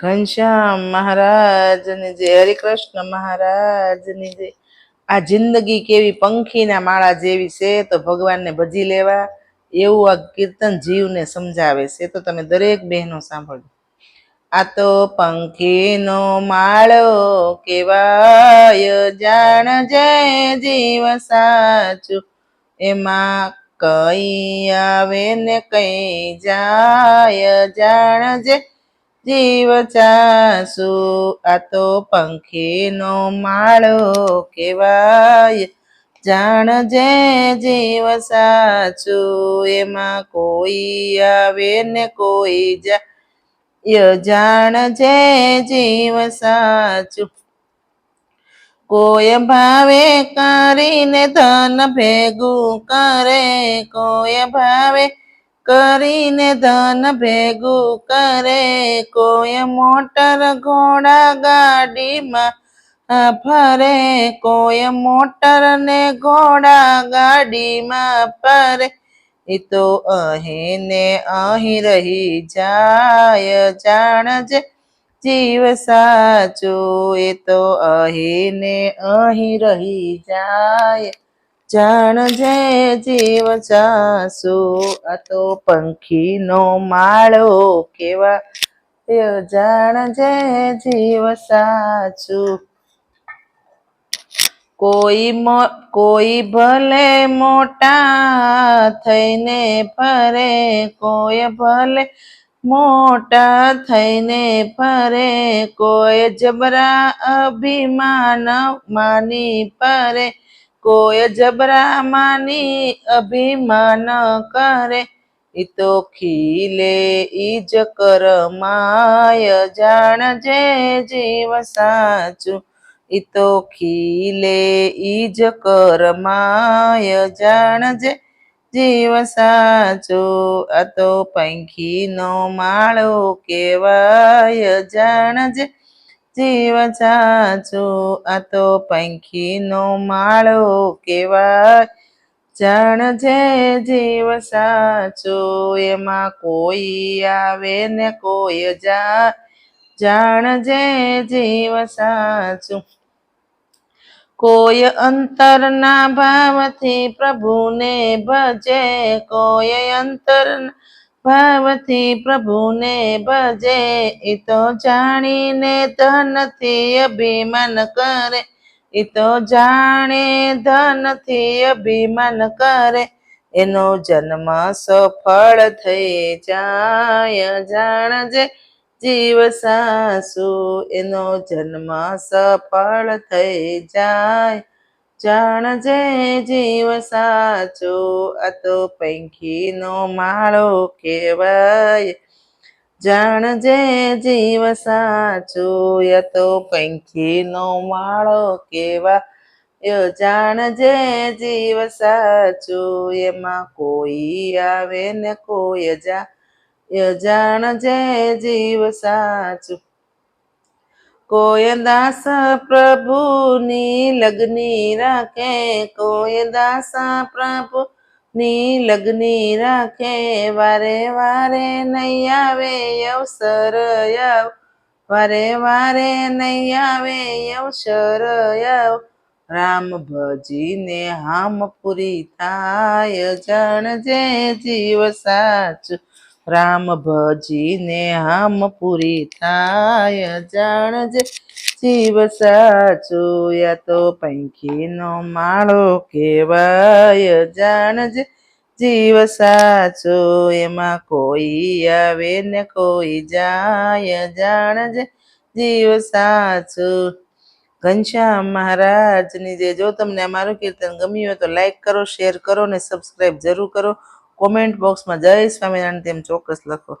ઘનશ્યામ મહારાજની જે હરિકૃષ્ણ મહારાજની જે આ જિંદગી કેવી પંખીના માળા જેવી છે તો ભગવાનને ભજી લેવા એવું આ કીર્તન જીવને સમજાવે છે. તો તમે દરેક બહેનો સાંભળો આ તો પંખીનો માળો કેવાય જાણ જય જીવ સાચું. એમાં કઈ આવે ને કઈ જાય, જાણજે જીવ ચાસુ, આ તો પંખીનો માળો કેવાય જાણજે જીવ સાચું, એમાં કોઈ આવે ને કોઈ જાય. જાણજે જીવ સાચું, કોઈ ભાવે કરીને ધન ભેગું કરે. કોઈ ભાવે કરીને ધન ભેગું કરે, કોઈ મોટર ઘોડા ગાડીમાં ફરે, કોઈ મોટર ને ઘોડા ગાડીમાં ફરે. એ તો અહીં ને અહીં રહી જાય જાણજે જીવ સાચો, એ તો અહીં ને અહીં રહી જાય. જાણજે જીવ સાસુ આ તો પંખીનો માળો કેવા? જાણ જે જીવ સાચું. કોઈ કોઈ ભલે મોટા થઈને ફરે, કોઈ ભલે મોટા થઈને ફરે, કોઈ જબરા અભિમાન માની ફરે. કોઈ માની અભિમાન કરે, ઈ તો ખીલે ઈજ કરમાય, જાણજે જીવ સાચું. ઈ તો ખીલે ઈજ કરમાય, જાણજે જીવ સાચો. આ તો પંખીનો માળો કેવાય જાણજે જીવ સાચો આ તો પંખીનો માળો કેવાય જાણજે જીવ સાચો, એમાં કોઈ આવે ને કોઈ જાય. જે જીવ સાચું, કોઈ અંતરના ભાવથી પ્રભુને ભજે. કોઈ અંતરના ભાવથી પ્રભુને ભજે, એ તો જાણીને ધનથી અભિમાન કરે, એ તો જાણે ધનથી અભિમાન કરે, એનો જન્મ સફળ થઈ જાય, જાણજે જીવ સાસુ, એનો જન્મ સફળ થઈ જાય. જાણજે જીવ સાચો આ તો પંખીનો માળો કહેવાય. જાણજે જીવ સાચો આ તો પંખીનો માળો કહેવાય. જાણજે જીવ સાચો, એમાં કોઈ આવે ને કોઈ જા. જાણજે જીવ સાચું કોઈ દાસ પ્રભુની લગ્ની રાખે કોય દાસ પ્રભુ ની લગ્ની રાખે. વારે વારે નહીં આવે અવસર આવ, વારે વારે નહીં આવે અવસર આવ. રામ ભજીને હામ પૂરી થાય, જાણજે જીવ સાચું રામ ભજીને હામ પૂરી થાય. જાણજે જીવ સાચો યા તો પંખીનો માળો કહેવાય. જાણજે જીવ સાચો એમાં કોઈ આવે ને કોઈ જાય. જાણજે જીવ સાચો. ઘનશ્યામ મહારાજની જે જો તમને અમારું કીર્તન ગમ્યું હોય તો લાઈક કરો શેર કરો ને સબસ્ક્રાઈબ જરૂર કરો. કોમેન્ટ બોક્સમાં જય સ્વામિનારાયણ તેમ ચોક્કસ લખો.